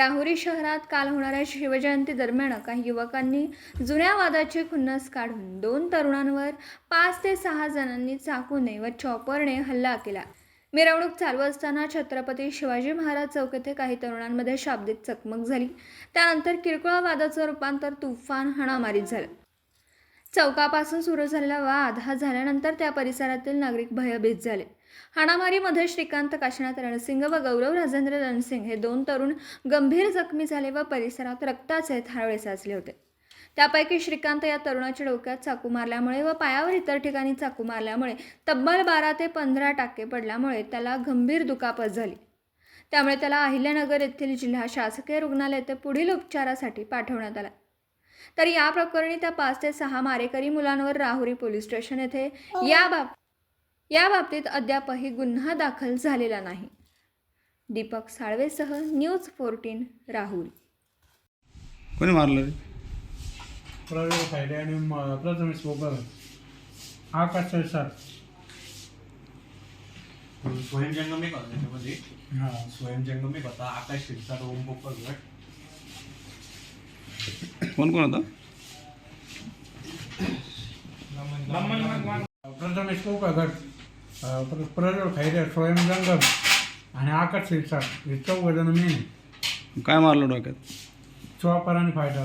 राहुरी शहरात काल होणाऱ्या शिवजयंती दरम्यान काही युवकांनी जुन्या वादाची खुन्नस काढून दोन तरुणांवर पाच ते सहा जणांनी चाकूने व चॉपरने हल्ला केला. मिरवणूक चालू असताना छत्रपती शिवाजी महाराज चौक येथे काही तरुणांमध्ये शाब्दिक चकमक झाली. त्यानंतर किरकोळ वादाचं रूपांतर तुफान हाणामारीत झालं. चौकापासून सुरू झालेला वाद हा झाल्यानंतर त्या परिसरातील नागरिक भयभीत झाले. हाणामारीमध्ये श्रीकांत काशीनाथ रणसिंग व गौरव राजेंद्र रणसिंग हे दोन तरुण गंभीर जखमी झाले व परिसरात रक्ताचे थारोळे साचले होते. त्यापैकी श्रीकांत या तरुणाच्या डोक्यात चाकू मारल्यामुळे व पायावर इतर ठिकाणी चाकू मारल्यामुळे तब्बल बारा ते पंधरा टाके पडल्यामुळे त्याला गंभीर दुखापत झाली. त्यामुळे त्याला अहिल्यानगर येथील जिल्हा शासकीय रुग्णालय येथे पुढील उपचारासाठी पाठवण्यात आला. तर या प्रकरणी त्या पाच ते सहा मारेकरी मुलांवर राहुरी पोलीस स्टेशन येथे या बाब या बाबतीत अद्यापही गुन्हा दाखल झालेला नाही. दीपक साळवेसह न्यूज फोर्टीन राहुरी कोणी मारलं रे? फायदे आणि म- प्रथमेश आकाश सर स्वयंजंगम एक होता त्याच्यामध्ये. हां. स्वयंजंगम एक होता. आकाश शिरसाट ओम गट. कोण कोण होता? प्रथमेश कोकागड प्रज्वल खैरे स्वयं जंगम आणि आकाश शिरसाट हे चौघ जण मी काय मारलं डोक्यात? चॉपर आणि फायटर